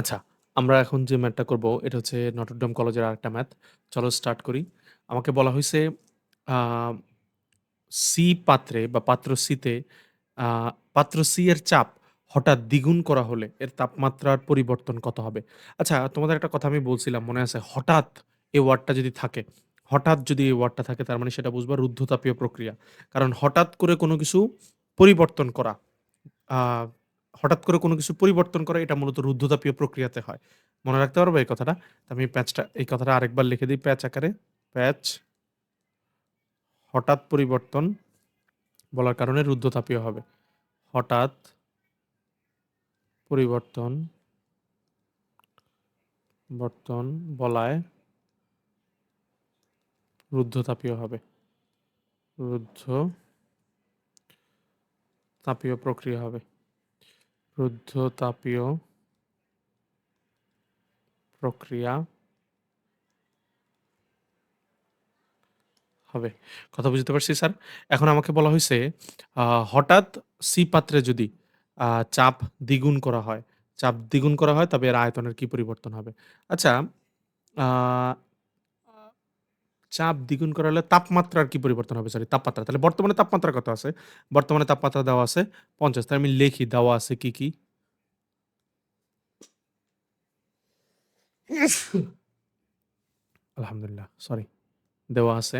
আচ্ছা, আমরা এখন যে ম্যাথটা করব এটা হচ্ছে নটরডেম কলেজের আরেকটা ম্যাথ। চলো স্টার্ট করি। আমাকে বলা হইছে আ সি পাত্রে বা পাত্র সিতে পাত্র সি এর চাপ হঠাৎ দ্বিগুণ করা হলে এর তাপমাত্রার পরিবর্তন কত হবে? আচ্ছা, তোমাদের একটা কথা আমি বলছিলাম মনে আছে? হঠাৎ এই ওয়ার্ডটা যদি থাকে, হঠাৎ যদি এই ওয়ার্ডটা থাকে তার মানে সেটা বুঝবা রুদ্ধতাপীয় প্রক্রিয়া। কারণ হঠাৎ করে কোনো কিছু পরিবর্তন করা, হঠাৎ করে কোনো কিছু পরিবর্তন করা, এটা মূলত রুদ্ধতাপীয় প্রক্রিয়াতে হয়। মনে রাখতে পারবা এই কথাটা? আমি প্যাচটা এই কথাটা আরেকবার লিখে দিই প্যাচ আকারে। প্যাচ হঠাৎ পরিবর্তন বলার কারণে রুদ্ধতাপীয় হবে। হঠাৎ পরিবর্তন, বর্তন বলায় রুদ্ধতাপীয় হবে। রুদ্ধ তাপীয় প্রক্রিয়া হবে। রুদ্ধতাপীয় প্রক্রিয়া হবে। কথা বুঝতে পারছি স্যার? এখন আমাকে বলা হয়েছে হঠাৎ সি পাত্রে যদি চাপ দ্বিগুণ করা হয়, চাপ দ্বিগুণ করা হয় তবে এর আয়তনের কি পরিবর্তন হবে? আচ্ছা, চাপ দ্বিগুণ করা হলে তাপমাত্রার কি পরিবর্তন হবে? সরি তাপমাত্রা। তাহলে বর্তমানে তাপমাত্রা কত আছে? বর্তমানে তাপমাত্রা দেওয়া আছে ৫০ তাহলে আমি লিখি দেওয়া আছে কি, কি? আলহামদুলিল্লাহ, সরি। দেওয়া আছে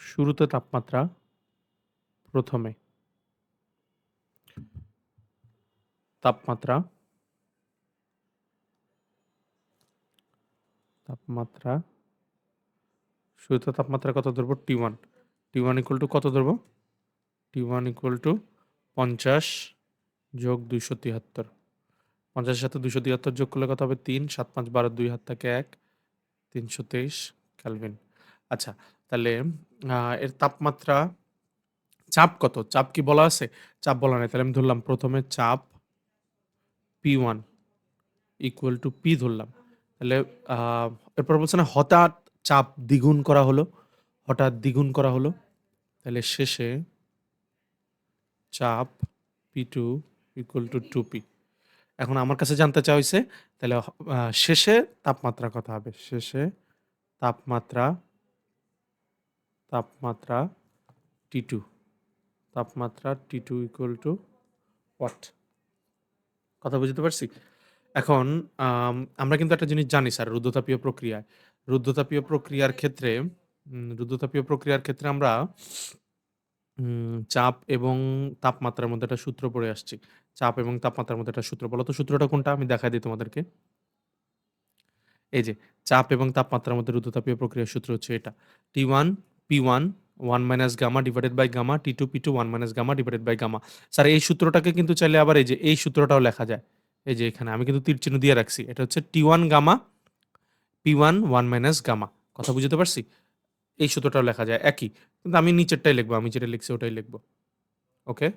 শুরুতে তাপমাত্রা প্রথমে তাপমাত্রা তাপমাত্রা শুরুতে তাপমাত্রা কত ধরবো? T1 T1 ইকুয়াল টু কত ধরবো? T1 ইকুয়াল টু ৫০ যোগ ২৭৩ ৫০ এর সাথে ২৭৩ যোগ করলে কত হবে? ৩ ৭ ৫ ১২ ২ হাত থেকে ১ ৩২৩ কেলভিন। আচ্ছা, তাহলে এর তাপমাত্রা চাপ কত? চাপ কি বলা আছে? চাপ বলা নাই। তাহলে আমি ধরলাম প্রথমে চাপ P one equal to P ধরলাম। তাহলে এরপর বলছে না হঠাৎ চাপ দ্বিগুণ করা হলো, হঠাৎ দ্বিগুণ করা হলো। তাহলে শেষে চাপ P two equal two 2P এখন আমার কাছে জানতে চাওয়া হইছে তাহলে শেষে তাপমাত্রা কত হবে? শেষে তাপমাত্রা তাপমাত্রা T2 তাপমাত্রা T two equal to what? কথা বুঝতে পারছি? এখন আমরা কিন্তু একটা জিনিস জানি স্যার, রুদ্ধতাপীয় প্রক্রিয়ায়। রুদ্ধতাপীয় প্রক্রিয়ার ক্ষেত্রে, উম, রুদ্ধতাপীয় প্রক্রিয়ার ক্ষেত্রে আমরা চাপ এবং তাপমাত্রার মধ্যে একটা সূত্র পড়ে আসছি। চাপ এবং তাপমাত্রার মধ্যে একটা সূত্র। বলো তো সূত্রটা কোনটা? আমি দেখায় দিই তোমাদেরকে। এই যে, চাপ এবং তাপমাত্রার মধ্যে রুদ্ধতাপীয় প্রক্রিয়ার সূত্র হচ্ছে এটা। T1 P1 1 minus gamma divided by gamma T2 P2 1 minus gamma divided by gamma. Sir এই সূত্রটাকে কিন্তু চাইলে আবার এই যে, এই সূত্রটাও লেখা যায়। এই যে এখানে আমি কিন্তু তীর চিহ্ন দিয়ে রাখছি। এটা হচ্ছে T one gamma P1 1 minus gamma. কথা বুঝতে পারছি? এই সূত্রটাও লেখা যায় একই। কিন্তু আমি নিচেরটাই লিখব। আমি যেটা লিখছি ওটাই লিখব। ওকে?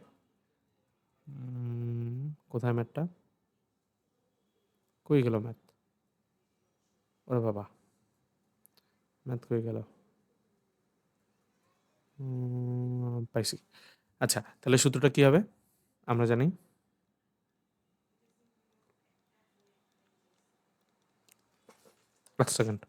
কোথায় ম্যাথটা? কই গেল ম্যাথ? ওরে বাবা! ম্যাথ কই গেল? পাইছি। আচ্ছা, তাহলে সূত্রটা কি হবে? আমরা জানি। সেকেন্ড।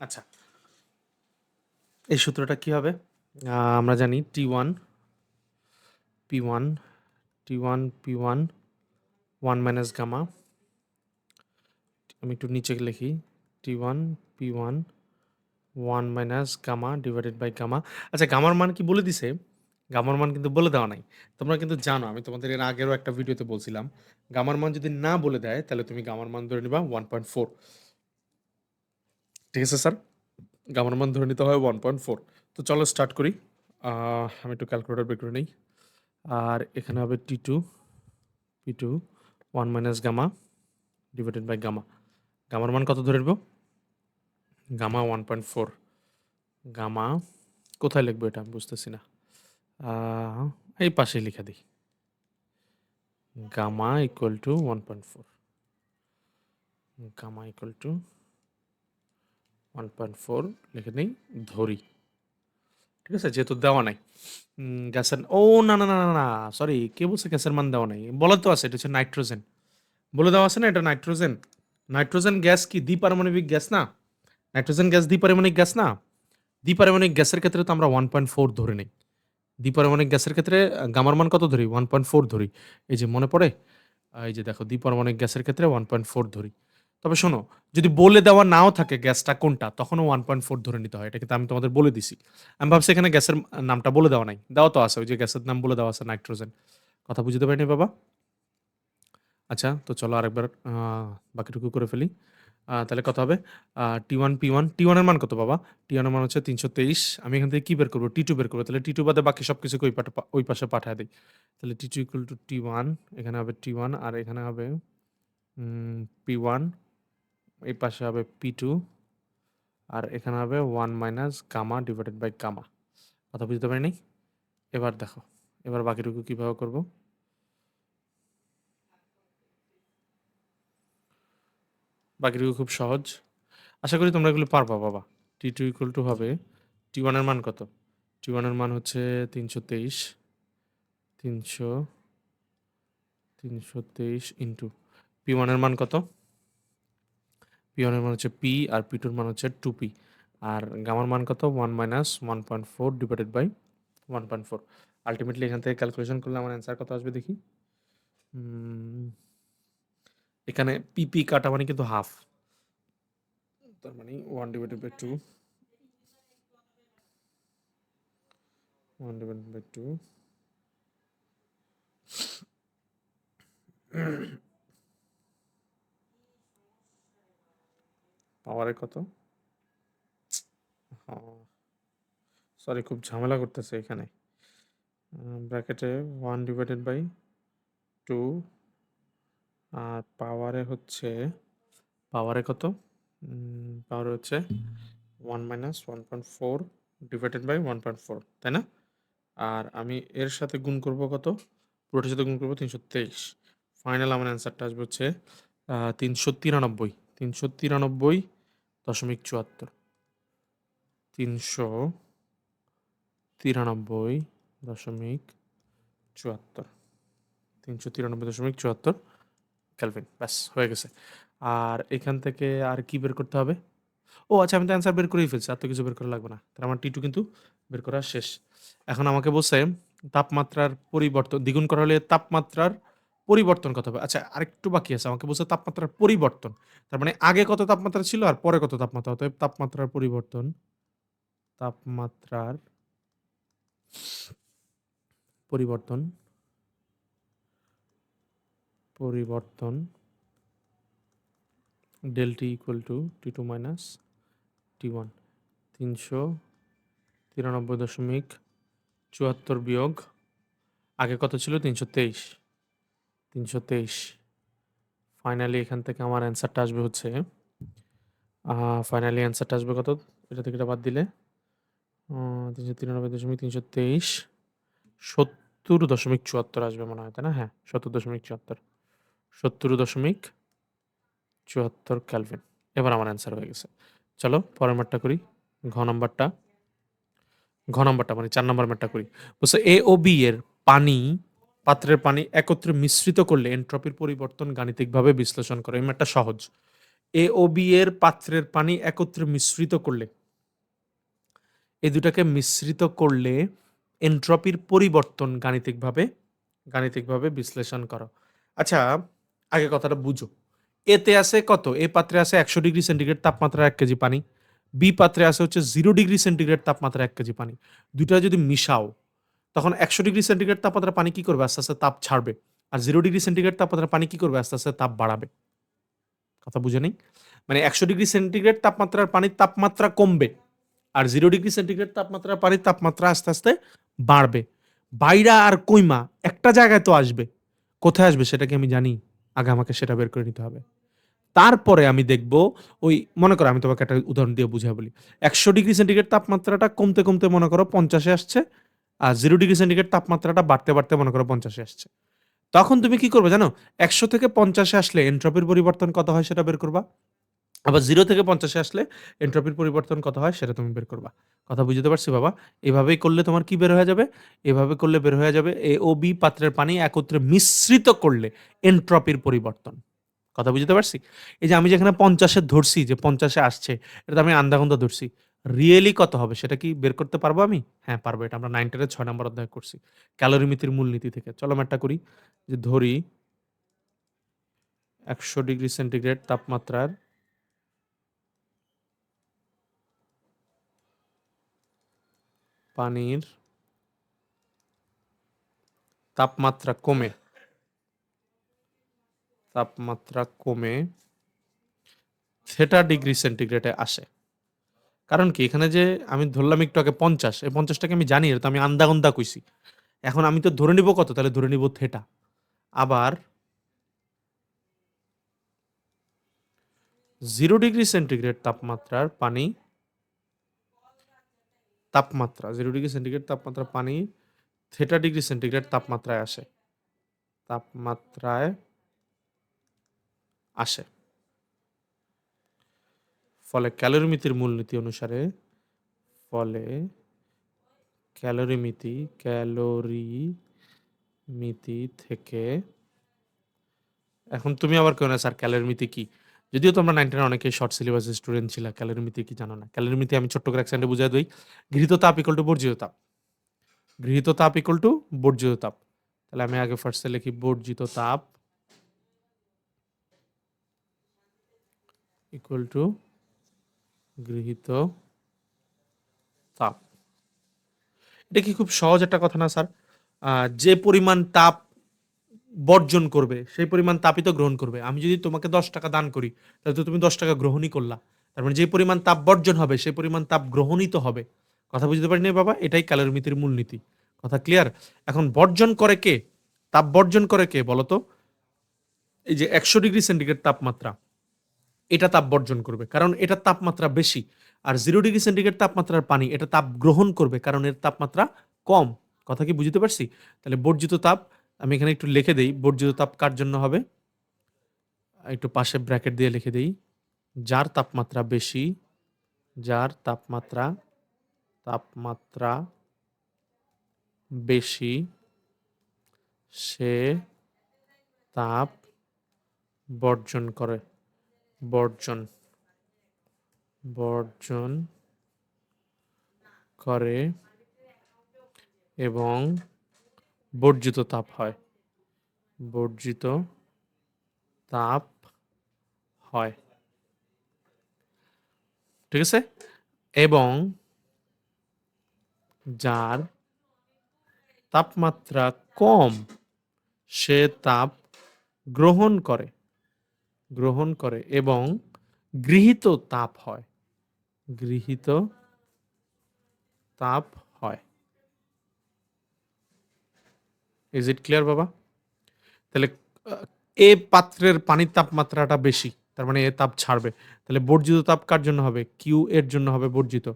আচ্ছা। এই সূত্রটা কি হবে? আমরা জানি T1 P1 T1 P1 1 minus gamma আমি একটু নিচে লিখি। T1 P1 1 minus gamma divided by gamma. আচ্ছা গামার মান কি বলে দিছে? গামার মান কিন্তু বলে দেওয়া নাই। তোমরা কিন্তু জানো, আমি তোমাদের এর আগেরও একটা ভিডিওতে বলছিলাম। গামার মান যদি না বলে দেয়, তাহলে তুমি গামার মান ধরে নিবা 1.4 ঠিক আছে স্যার? গামার মান ধরে নিতে হয় 1.4 তো চলো স্টার্ট করি। আমি একটু ক্যালকুলেটর বের করে নেই। আর এখানে হবে T2 P2 1 minus gamma divided by gamma. গামার মান কত ধরে নেব? Gamma one point four gamma, কোথায় লিখব এটা? আমি বুঝতেছি না। এই পাশে লিখে দিই। Gamma equal to one point four gamma equal to one point four লিখে নিই, ধরি। ঠিক আছে? যেহেতু দেওয়া নাই। গ্যাসের ও, না না না না না সরি কে বলছে গ্যাসের মান দেওয়া নাই? বলা তো আছে, এটা হচ্ছে নাইট্রোজেন বলে দেওয়া আছে না, এটা নাইট্রোজেন নাইট্রোজেন গ্যাস কি? দ্বিপারমাণবিক গ্যাস না? নাইট্রোজেন গ্যাস দ্বিপারমাণবিক গ্যাস না? দ্বিপারমাণবিক গ্যাসের ক্ষেত্রে তো আমরা ওয়ান পয়েন্ট ফোর ধরে নিই। দ্বিপারমাণবিক গ্যাসের ক্ষেত্রে গামার মান কত ধরি? ওয়ান পয়েন্ট ফোর ধরি। এই যে মনে পড়ে? এই যে দেখো, দ্বিপারমাণবিক গ্যাসের ক্ষেত্রে ওয়ান পয়েন্ট ফোর ধরি। তবে শোনো, যদি বলে দেওয়া নাও থাকে গ্যাসটা কোনটা, তখনও ওয়ান পয়েন্ট ফোর ধরে নিতে হয়। এটা কিন্তু আমি তোমাদের বলে দিছি। আমি ভাবছি এখানে গ্যাসের নামটা বলে দেওয়া নাই। দেওয়া তো আছে, ওই যে গ্যাসের নাম বলে দেওয়া আছে, নাইট্রোজেন। কথা বুঝতে পারিনি বাবা? আচ্ছা তো চলো আরেকবার বাকিটুকু করে ফেলি। তাহলে কত হবে T one P one T ওয়ানের মান কত বাবা? টি ওয়ানের মান হচ্ছে তিনশো তেইশ। আমি এখান থেকে কী বের করব? টি টু বের করব। তাহলে টি টু বাদে বাকি সব কিছুকে ওই ওই পাশে পাঠিয়ে দিই। তাহলে T two equal to T one এখানে হবে টি ওয়ান আর এখানে হবে পি ওয়ান এই পাশে হবে পি টু আর এখানে হবে one minus gamma divided by gamma কথা বুঝতে পারিনি? এবার দেখো, এবার বাকিটুকু কীভাবে করব? বাকিটুকু খুব সহজ। আশা করি তোমরা এগুলো পারবা, বাবা। টি টু ইকুয়াল টু হবে টি ওয়ানের মান কত? টি ওয়ানের মান হচ্ছে তিনশো তেইশ। তিনশো তিনশো তেইশ ইন্টু পি ওয়ানের মান কত? পি ওয়ানের মান হচ্ছে পি আর পি টুর মান হচ্ছে টু পি। আর গামার মান কত? One minus one point four divided by one point four. Ultimately এখান থেকে ক্যালকুলেশন করলে আমার অ্যান্সার কত আসবে দেখি? এখানে পিপি কাটা মানে কিন্তু হাফ। তার মানে one divided by two. One divided by two. পাওয়ারে কত? সরি খুব ঝামেলা করতেছে এখানে। ব্র্যাকেটে ওয়ান ডিভাইডেড বাই টু আর পাওয়ারে হচ্ছে পাওয়ারে কত? পাওয়ারে হচ্ছে one minus one point four divided by one point four তাই না? আর আমি এর সাথে গুণ করব কত? পুরোটার সাথে গুণ করব তিনশো তেইশ। ফাইনাল আমার অ্যান্সারটা আসবে হচ্ছে তিনশো তিরানব্বই। তিনশো তিরানব্বই দশমিক চুয়াত্তর। তিনশো তিরানব্বই দশমিক চুয়াত্তর। তিনশো তিরানব্বই দশমিক চুয়াত্তর ক্যালভিন ব্যাস, হয়ে গেছে। আর এখান থেকে আর কি বের করতে হবে? ও আচ্ছা আমি তো অ্যান্সার বের করেই ফেলছি, আর তো কিছু বের করা লাগবে না। তাহলে আমার টি টু কিন্তু বের করা শেষ। এখন আমাকে বলছে, তাপমাত্রার পরিবর্তন, দ্বিগুণ করা হলে তাপমাত্রার পরিবর্তন কত হবে? আচ্ছা আরেকটু বাকি আছে, আমাকে বলছে তাপমাত্রার পরিবর্তন। তার মানে আগে কত তাপমাত্রা ছিল আর পরে কত তাপমাত্রা? হতো তাপমাত্রার পরিবর্তন তাপমাত্রার পরিবর্তন পরিবর্তন del T equal to T two minus T one তিনশো তিরানব্বই দশমিক চুয়াত্তর বিয়োগ, আগে কত ছিল? তিনশো তেইশ। তিনশো তেইশ। ফাইনালি এখান থেকে আমার অ্যান্সারটা আসবে হচ্ছে ফাইনালি অ্যান্সারটা আসবে কত? এটা থেকে এটা বাদ দিলে তিনশো তিরানব্বই দশমিক তিনশো তেইশ। সত্তর দশমিক চুয়াত্তর আসবে মনে হয়, তাই না? হ্যাঁ সত্তর দশমিক চুয়াত্তর। সত্তর দশমিক চুয়াত্তর ক্যালভিন এবার আমার অ্যান্সার হয়ে গেছে। চলো, পরের ম্যাটটা করি। ঘ নম্বরটা ঘ নম্বরটা মানে চার নম্বর ম্যাটটা করি। বলছে এ ও বি এর পানি পাত্রের পানি একত্রে মিশ্রিত করলে এন্ট্রপির পরিবর্তন গাণিতিকভাবে বিশ্লেষণ করে। এই ম্যাটটা সহজ। এ ও বি এর পাত্রের পানি একত্রে মিশ্রিত করলে, এই দুটাকে মিশ্রিত করলে এন্ট্রপির পরিবর্তন গাণিতিকভাবে গাণিতিকভাবে বিশ্লেষণ করো। আচ্ছা আগে কথাটা বুঝো। এতে আছে কত? এ পাত্রে আছে একশো ডিগ্রি সেন্টিগ্রেড তাপমাত্রা এক কেজি পানি। বি পাত্রে আছে হচ্ছে জিরো ডিগ্রি সেন্টিগ্রেড তাপমাত্রা এক কেজি পানি। দুইটা যদি মিশাও তখন একশো ডিগ্রি সেন্টিগ্রেড তাপমাত্রা পানি কি করবে? আস্তে আস্তে তাপ ছাড়বে। আর জিরো ডিগ্রি সেন্টিগ্রেড তাপমাত্রা পানি কি করবে? আস্তে আস্তে তাপ বাড়াবে। কথা বুঝে নেই? মানে একশো ডিগ্রি সেন্টিগ্রেড তাপমাত্রার পানির তাপমাত্রা কমবে আর জিরো ডিগ্রি সেন্টিগ্রেড তাপমাত্রার পানির তাপমাত্রা আস্তে আস্তে বাড়বে। বাইরা আর কইমা একটা জায়গায় তো আসবে। কোথায় আসবে সেটা কি আমি জানি। আগে আমাকে সেটা বের করে নিতে হবে। তারপরে আমি দেখব ওই মনে করো আমি তোমাকে একটা উদাহরণ দিয়ে বুঝাই বলি। ১০০ ডিগ্রি সেন্টিগ্রেড তাপমাত্রাটা কমতে, কমতে মনে করো পঞ্চাশে আসছে। আর জিরো ডিগ্রি সেন্টিগ্রেড তাপমাত্রাটা বাড়তে, বাড়তে মনে করো পঞ্চাশে আসছে। তখন তুমি কি করবে জানো? ১০০ থেকে পঞ্চাশে আসলে এনট্রপির পরিবর্তন কত হয় সেটা বের করবা। আবার জিরো থেকে পঞ্চাশে আসলে এনট্রপির পরিবর্তন কত হয় সেটা তুমি বের করবা। কথা বুঝতে পারছি বাবা? এভাবেই করলে তোমার কি বের হয়ে যাবে? এভাবে করলে বের হয়ে যাবে এ ও বি পাত্রের পানি একত্রে মিশ্রিত করলে এনট্রপির পরিবর্তন। কথা বুঝতে পারছি? এই যে আমি যেখানে পঞ্চাশে ধরছি যে পঞ্চাশে আসছে, এটা আমি আন্দাগন্ধা ধরছি। রিয়েলি কত হবে সেটা কি বের করতে পারব আমি? হ্যাঁ, পারব। এটা আমরা 9 টেনের ৬ নাম্বার অধ্যায়ে করছি। ক্যালোরিমিতির মূলনীতি থেকে। চলো একটা করি। যে ধরি ১০০ ডিগ্রি সেন্টিগ্রেড তাপমাত্রার পানির তাপমাত্রা কমে তাপমাত্রা কমে থেটা ডিগ্রি সেন্টিগ্রেডে আসে। কারণ কি? এখানে যে আমি ধরলাম একটু আগে ৫০, এই পঞ্চাশটাকে আমি জানি, তো আমি আন্দাগন্দা কইছি। এখন আমি তো ধরে নিব কত? তাহলে ধরে নিব থেটা। আবার জিরো ডিগ্রি সেন্টিগ্রেড তাপমাত্রার পানি তাপমাত্রা জিরো ডিগ্রি সেন্টিগ্রেড তাপমাত্রা পানি থেটা ডিগ্রি সেন্টিগ্রেড তাপমাত্রায় আসে। তাপমাত্রায় আসে। ফলে ক্যালোরিমিতির মূলনীতি অনুসারে ফলে ক্যালোরিমিতি ক্যালোরিমিতি থেকে, এখন তুমি আবার কেউ না, স্যার ক্যালোরিমিতি কি? যদিও তোমরা 9 টেনের অনেকেই শর্ট সিলেবাসের স্টুডেন্ট ছিলা। ক্যালোরিমিতি কি জানো না। ক্যালোরিমিতি আমি ছোট্ট করে এক সেকেন্ডে বুঝায় দেই। গৃহীত তাপ ইকুয়াল টু বর্জিত তাপ। গৃহীত তাপ ইকুয়াল টু বর্জিত তাপ। তাহলে আমি আগে ফার্স্টে লিখি, বর্জিত তাপ ইকুয়াল টু গৃহীত তাপ। এটা কি খুব সহজ একটা কথা না স্যার? যে পরিমাণ তাপ বর্জন করবে, সেই পরিমাণ তাপই তো গ্রহণ করবে। আমি যদি তোমাকে ৳১০ দান করি, তাহলে তো তুমি ৳১০ গ্রহণই করলা। তার মানে যে পরিমাণ তাপ বর্জন হবে, সেই পরিমাণ তাপ গ্রহণই তো হবে। কথা বুঝতে পারি নাই বাবা? এটাই ক্যালোরিমিতির মূলনীতি। কথা ক্লিয়ার? এখন বর্জন করে কে? তাপ বর্জন করে কে বলতো এই যে ১০০ ডিগ্রি সেন্টিগ্রেড তাপমাত্রা। এটা তাপ বর্জন করবে। কারণ এটার তাপমাত্রা বেশি। আর জিরো ডিগ্রি সেন্টিগ্রেড তাপমাত্রার পানি এটা তাপ গ্রহণ করবে কারণ এর তাপমাত্রা কম। কথা কি বুঝতে পারছি? তাহলে বর্জিত তাপ আমি এখানে একটু লিখে দেই। বর্জিত তাপ কার জন্য হবে? একটু পাশে ব্র্যাকেট দিয়ে লিখে দেই। যার তাপমাত্রা বেশি, যার তাপমাত্রা তাপমাত্রা বেশি সে তাপ বর্জন করে। বর্জন বর্জন করে এবং বর্জিত তাপ হয়। বর্জিত তাপ হয়। ঠিক আছে? এবং যার তাপমাত্রা কম, সে তাপ গ্রহণ করে গ্রহণ করে এবং গৃহীত তাপ হয়। গৃহীত তাপ হয়। ইজ ইট ক্লিয়ার বাবা? তাহলে এ পাত্রের পানির তাপমাত্রাটা বেশি। তার মানে এ তাপ ছাড়বে। তাহলে বর্জিত তাপ কার জন্য হবে? কিউ এর জন্য হবে বর্জিত।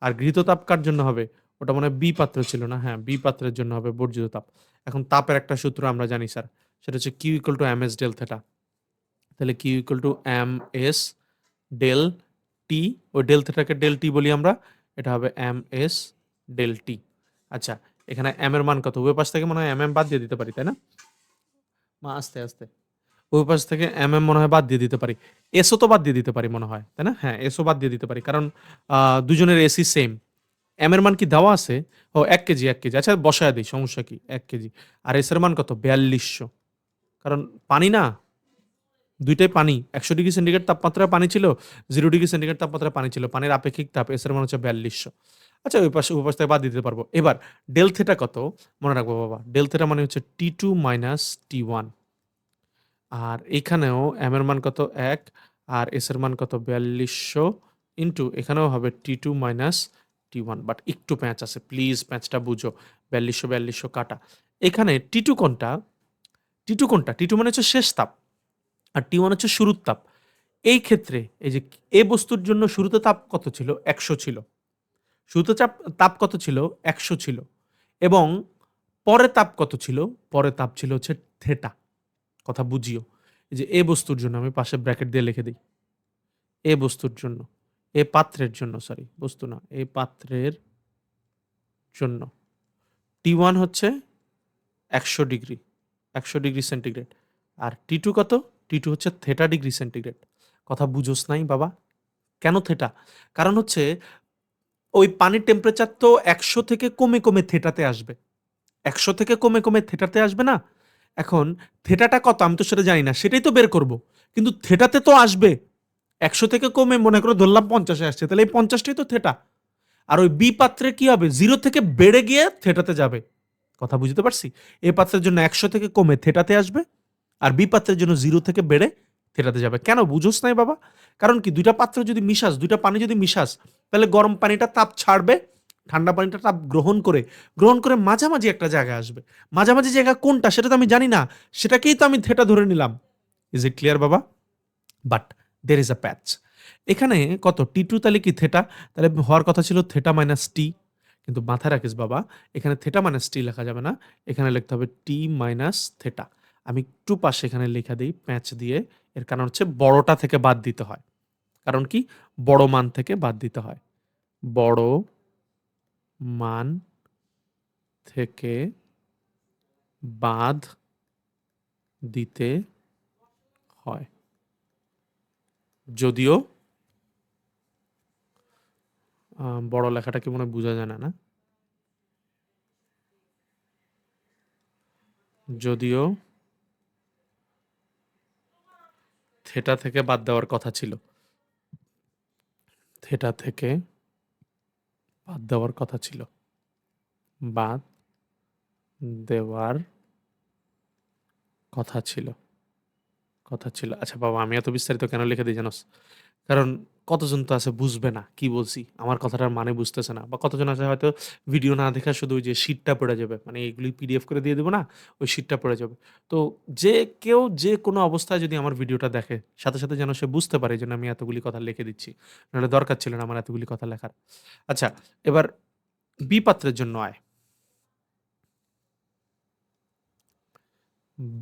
আর গৃহীত তাপ কার জন্য হবে? ওটা মনে হয় বি পাত্র ছিল না? হ্যাঁ, বি পাত্রের জন্য হবে বর্জিত তাপ। এখন তাপের একটা সূত্র আমরা জানি স্যার। সেটা হচ্ছে Q equal to MS del theta. তাহলে Q equal to M S del T ওই ডেল থেটাকে ডেল টি বলি আমরা। এটা হবে এম এস ডেল টি। আচ্ছা, এখানে এম এর মান কত? উভয় পাশ থেকে মনে হয় এম এম বাদ দিয়ে দিতে পারি, তাই না? মা আস্তে, আস্তে। উভয় পাশ থেকে এম এম মনে হয় বাদ দিয়ে দিতে পারি। এসও তো বাদ দিয়ে দিতে পারি মনে হয়, তাই না? হ্যাঁ, এসও বাদ দিয়ে দিতে পারি। কারণ দুজনের এসি সেম। এম এর মান কি দেওয়া আছে? ও এক কেজি, এক কেজি। আচ্ছা বসায়া দেই, সমস্যা কি? এক কেজি। আর এস এর মান কত? ৪২০০ কারণ পানি না? ২ টাই পানি। ১০০ ডিগ্রি সেন্টিগ্রেড তাপমাত্রায় পানি ছিল, জিরো ডিগ্রি সেন্টিগ্রেড তাপমাত্রায় পানি ছিল। পানির আপেক্ষিক তাপ এসের মান হচ্ছে ৪২০০ আচ্ছা ওই পাশে পাশ থেকে বাদ দিতে পারব। এবার ডেল থেটা কত? মনে রাখব বাবা। ডেল থেটা মানে হচ্ছে T two minus T one আর এখানেও এম এর মান কত? এক আর এস এর মান কত? ৪২০০ ইন্টু এখানেও হবে T two minus T one but একটু প্যাঁচ আছে। প্লিজ প্যাঁচটা বুঝো। ৪২০০, ৪২০০ কাটা। এখানে টি টু কোনটা? টি টু কোনটা? টি টু মানে হচ্ছে শেষ তাপ। আর টি ওয়ান হচ্ছে শুরুর তাপ। এই ক্ষেত্রে এই যে এ বস্তুর জন্য শুরুতে তাপ কত ছিল? একশো ছিল। শুরুতে চাপ, তাপ কত ছিল? একশো ছিল। এবং পরে তাপ কত ছিল? পরে তাপ ছিল হচ্ছে থেটা। কথা বুঝিও। যে এ বস্তুর জন্য, আমি পাশে ব্র্যাকেট দিয়ে লিখে দিই। এ বস্তুর জন্য। এ পাত্রের জন্য সরি বস্তু না, এ পাত্রের জন্য। টি ওয়ান হচ্ছে একশো ডিগ্রি একশো ডিগ্রি সেন্টিগ্রেড। আর টি টু কত? টি টু হচ্ছে থেটা ডিগ্রি সেন্টিগ্রেড কথা বুঝোস নাই বাবা। কেন থেটা কারণ হচ্ছে ওই পানির টেম্পারেচার তো একশো থেকে কমে কমে থেটাতে আসবে। একশো থেকে কমে কমে থেটাতে আসবে না? এখন থেটাটা কত? আমি তো সেটা জানি না। সেটাই তো বের করব। কিন্তু থেটাতে তো আসবে। একশো থেকে কমে মনে করো ধরলাম পঞ্চাশে আসছে। তাহলে এই পঞ্চাশটাই তো থেটা আর ওই বি পাত্রে কি হবে? জিরো থেকে বেড়ে গিয়ে থেটাতে যাবে। কথা বুঝতে পারছি? এ পাত্রের জন্য একশো থেকে কমে থেটাতে আসবে। আর বি পাত্রের জন্য জিরো থেকে বেড়ে থেটাতে যাবে। কেন? বুঝোস নাই বাবা। কারণ কি? দুইটা পাত্র যদি মিশাস, দুইটা পানি যদি মিশাস, তাহলে গরম পানিটা তাপ ছাড়বে, ঠান্ডা পানিটা তাপ গ্রহণ করে গ্রহণ করে মাঝামাঝি একটা জায়গায় আসবে। মাঝামাঝি জায়গা কোনটা? সেটা তো আমি জানি না। সেটাকেই তো আমি থেটা ধরে নিলাম। ইজ ইট ক্লিয়ার বাবা? বাট দের ইজ আ প্যাচ এখানে কত? টি টু তাহলে কি থেটা? তাহলে হওয়ার কথা ছিল থেটা মাইনাস টি কিন্তু মাথায় রাখিস বাবা, এখানে থেটা মাইনাস টি লেখা যাবে না। এখানে লিখতে হবে টি মাইনাস থেটা। আমি একটু পাশে এখানে লেখা দিই প্যাঁচ দিয়ে। এর কারণ হচ্ছে বড়টা থেকে বাদ দিতে হয়। কারণ কি? বড় মান থেকে বাদ দিতে হয়। বড় মান থেকে বাদ দিতে হয়। যদিও বড় লেখাটা কি মনে বোঝা যায় না না? যদিও থেটা থেকে বাদ দেওয়ার কথা ছিল। থেটা থেকে বাদ দেওয়ার কথা ছিল। বাদ দেওয়ার কথা ছিল। কথা ছিল। আচ্ছা বাবা, আমি এত বিস্তারিত কেন লিখে দিই জানোস? কারণ কতজন তো আছে বুঝবে না, কি বলছি? আমার কথাটার মানে বুঝতেছে না। বা কতজন আছে হয়তো ভিডিও না দেখা শুধু ওই যে শীটটা পড়ে যাবে মানে এগুলি পিডিএফ করে দিয়ে দেবো না, ওই শীটটা পড়ে যাবে। তো যে কেউ যে কোনো অবস্থায় যদি আমার ভিডিওটা দেখে, সাথে সাথে যেন সে বুঝতে পারে যেন আমি এতগুলি কথা লিখে দিচ্ছি। নাহলে দরকার ছিল না আমার এতগুলি কথা লেখার। আচ্ছা এবার বি পাত্রের জন্য আয়।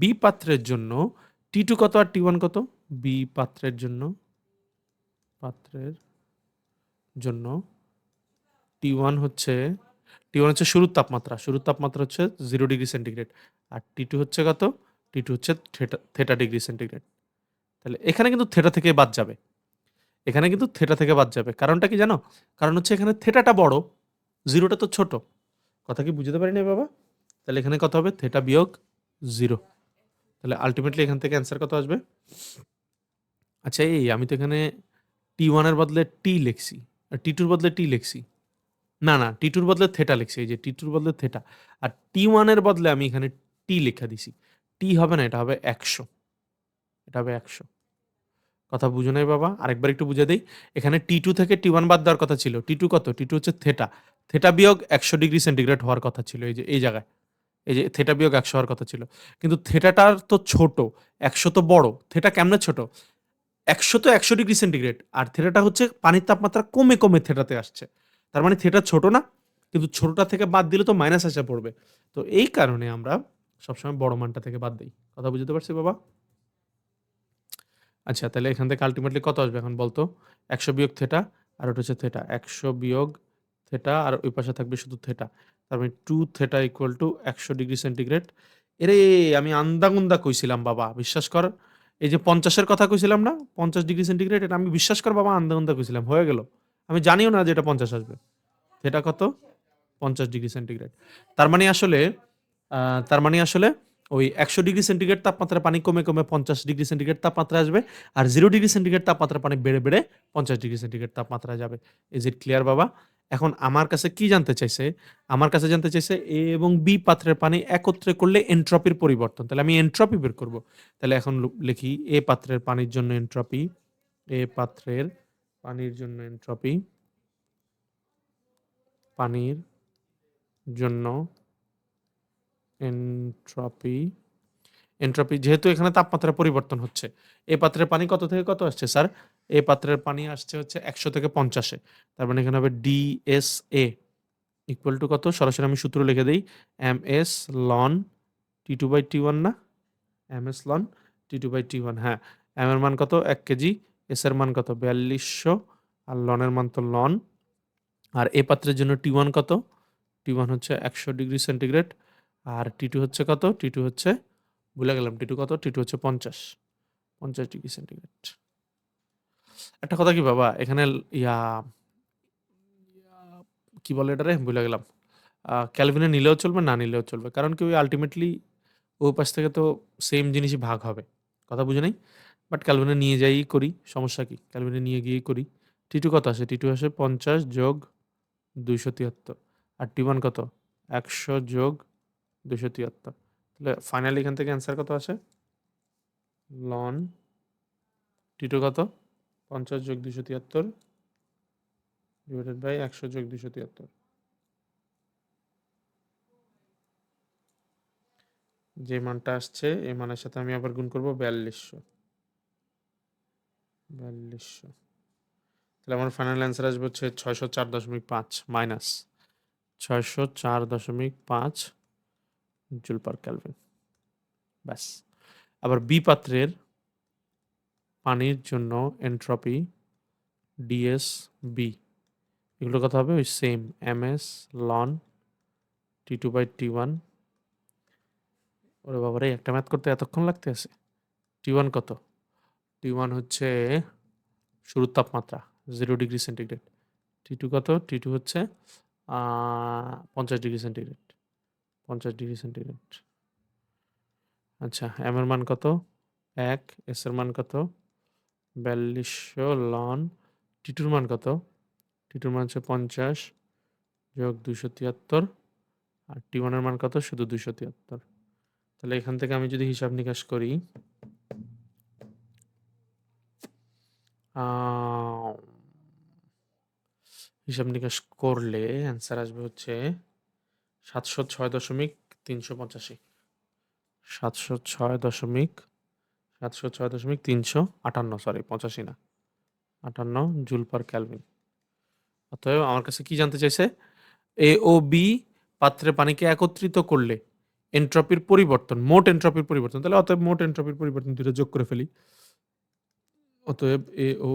বি পাত্রের জন্য টি টু কত আর টি ওয়ান কত? বি পাত্রের জন্য পাত্রের জন্য টি ওয়ান হচ্ছে টি ওয়ান হচ্ছে শুরুর তাপমাত্রা। শুরুর তাপমাত্রা হচ্ছে জিরো ডিগ্রি সেন্টিগ্রেড আর টি টু হচ্ছে কত? টি টু হচ্ছে থেটা থেটা ডিগ্রি সেন্টিগ্রেড তাহলে এখানে কিন্তু থেটা থেকে বাদ যাবে। এখানে কিন্তু থেটা থেকে বাদ যাবে। কারণটা কি জানো? কারণ হচ্ছে এখানে থেটাটা বড় জিরোটা তো ছোট। কথা কি বুঝতে পারিনি বাবা? তাহলে এখানে কত হবে? থেটা বিয়োগ জিরো তাহলে আলটিমেটলি এখান থেকে অ্যান্সার কত আসবে? আচ্ছা এই, আমি তো এখানে টি ওয়ানের বদলে টি লিখছি আর টি টুর বদলে টি লিখছি। না না টি টুর বদলে থেটা লিখছি, এই যে টি টুর বদলে থেটা আর টি ওয়ানের বদলে আমি এখানে টি লেখা দিছি। টি হবে না, এটা হবে একশো। এটা হবে একশো। কথা বুঝো নাই বাবা, আরেকবার একটু বুঝে দিই। এখানে টি টু থেকে টি ওয়ান বাদ দেওয়ার কথা ছিল। টি টু কত? টি টু হচ্ছে থেটা থেটা বিয়োগ একশো ডিগ্রি সেন্টিগ্রেড হওয়ার কথা ছিল, এই যে, এই জায়গায়। এই যে থেটা বিয়োগ একশো হওয়ার কথা ছিল। কিন্তু থেটাটার তো ছোট, একশো তো বড়। থেটা কেমনে ছোট? একশো তো একশো ডিগ্রি সেন্টিগ্রেড। আর থেটাটা হচ্ছে পানির তাপমাত্রা কমে কমে থেটাতে আসছে। তার মানে থেটা ছোট না, কিন্তু ছোটটা থেকে বাদ দিলে তো মাইনাস আসে পড়বে। তো এই কারণে আমরা সবসময় বড় মানটা থেকে বাদ দিই। কথা বুঝতে পারছি বাবা? আচ্ছা তাহলে এখান থেকে আলটিমেটলি কত আসবে এখন বলতো? একশো বিয়োগ থেটা আর ওটা হচ্ছে থেটা। একশো বিয়োগ থেটা আর ওই পাশে থাকবে শুধু থেটা। তার মানে টু থেটা ইকুয়াল টু একশো ডিগ্রি সেন্টিগ্রেড। এরে, আমি আন্দাগুন্দা কইছিলাম বাবা, বিশ্বাস কর। এই যে পঞ্চাশের কথা কইছিলাম না, পঞ্চাশ ডিগ্রি সেন্টিগ্রেড এটা আমি বিশ্বাস কর বাবা আন্দাগুন্দা কইছিলাম, হয়ে গেল। আমি জানিও না যে এটা পঞ্চাশ আসবে। থেটা কত? পঞ্চাশ ডিগ্রি সেন্টিগ্রেড তার মানে আসলে তার মানে আসলে ওই একশো ডিগ্রি সেন্টিগ্রেড তাপমাত্রা পানি কমে কমে পঞ্চাশ ডিগ্রি সেন্টিগ্রেড তাপমাত্রা আসবে, আর জিরো ডিগ্রি সেন্টিগ্রেড তাপমাত্রা পানি বেড়ে বেড়ে পঞ্চাশ ডিগ্রি সেন্টিগ্রেড তাপমাত্রা যাবে। ইজ ইট ক্লিয়ার বাবা? এখন আমার কাছে কি জানতে চাইছে? আমার কাছে জানতে চাইছে এ এবং বি পাত্রের পানি একত্রে করলে এন্ট্রপির পরিবর্তন। তাহলে আমি এন্ট্রপি বের করব। তাহলে এখন লিখি এ পাত্রের পানির জন্য এন্ট্রপি, এ পাত্রের পানির জন্য এন্ট্রপি, পানির জন্য এন্ট্রপি এন্ট্রপি যেহেতু এখানে তাপমাত্রা পরিবর্তন হচ্ছে। এই পাত্রের পানি কত থেকে কত আসছে, স্যার? এই পাত্রের পানি আসছে হচ্ছে একশো থেকে পঞ্চাশে। তার মানে এখানে হবে ডিএসএ ইকুয়াল টু কত? সরাসরি আমি সূত্র লিখে দিই। M S ln T two by T one না? M S ln T two by T one হ্যাঁ। এম এর মান কত? এক কেজি। এস এর মান কত? বিয়াল্লিশশো। আর লনের মান তো লন আর এ পাত্রের জন্য টি ওয়ান কত? টি ওয়ান হচ্ছে একশো ডিগ্রি সেন্টিগ্রেড। আর টি টু হচ্ছে কত? টি টু হচ্ছে ভুলে গেলাম টিটু কত? টিটু হচ্ছে পঞ্চাশ পঞ্চাশ ডিগ্রি সেন্টিগ্রেড একটা কথা কি বাবা, এখানে ইয়া কি বলে এটা রে ভুলে গেলাম। ক্যালভিনে নিলেও চলবে, না নিলেও চলবে। কারণ কি, ওই আলটিমেটলি ওই পাশ থেকে তো সেম জিনিসই ভাগ হবে। কথা বুঝে নেই? বাট ক্যালভিনে নিয়ে যাই করি, সমস্যা কি? ক্যালভিনে নিয়ে গিয়েই করি। টি টু কত আসে? টি টু আসে পঞ্চাশ যোগ দুইশো তিয়াত্তর। আর টি ওয়ান কত? একশো যোগ দুশো তিয়াত্তর। তাহলে ফাইনালি এখান থেকে অ্যান্সার কত আসে? লন টি টু কত? পঞ্চাশ যোগ দুশো তিয়াত্তর ডিভাইডেড বাই একশো যোগ দুশো তিয়াত্তর। যে মানটা আসছে, এই মানের সাথে আমি আবার গুণ করব বিয়াল্লিশশো। বিয়াল্লিশশো। তাহলে আমার ফাইনাল অ্যান্সার আসবে হচ্ছে ছয়শো চার দশমিক পাঁচ মাইনাস ছয়শো চার দশমিক পাঁচ জুল পার ক্যালভিন। ব্যাস। আবার বি পাত্রের পানির জন্য এন্ট্রপি, ডিএস, বি। এগুলোর কথা হবে ওই same M S loan T two by T one. ওরে বাবারে, একটা ম্যাথ করতে এতক্ষণ লাগতে আছে? টি ওয়ান কত? টি ওয়ান হচ্ছে শুরুর তাপমাত্রা zero degree centigrade T two কত? টি টু হচ্ছে পঞ্চাশ ডিগ্রি সেন্টিগ্রেড পঞ্চাশ ডিগ্রি সেন্টিগ্রেড আচ্ছা এম এর মান কত? এক এস এর মান কত? বিয়াল্লিশশো লন টিটুর মান কত? টিটুর মান হচ্ছে পঞ্চাশ যোগ দুশো তিয়াত্তর, আর টি ওয়ানের মান কত? শুধু দুশো তিয়াত্তর। তাহলে এখান থেকে আমি যদি হিসাব নিকাশ করি হিসাব নিকাশ করলে অ্যান্সার আসবে হচ্ছে সাতশো ছয় দশমিক তিনশো পঁচাশি। সাতশো ছয় দশমিক, সাতশো ছয় দশমিক তিনশো আটান্ন সরি পঁচাশি না। আটান্ন জুল পার ক্যালভিন। অতএব আমার কাছে কি জানতে চাইছে? এ ও বি পাত্রে পানিকে একত্রিত করলে এন্ট্রপির পরিবর্তন, মোট এন্ট্রপির পরিবর্তন, তাহলে অতএব মোট এন্ট্রপির পরিবর্তন দুটো যোগ করে ফেলি। অতএব এ ও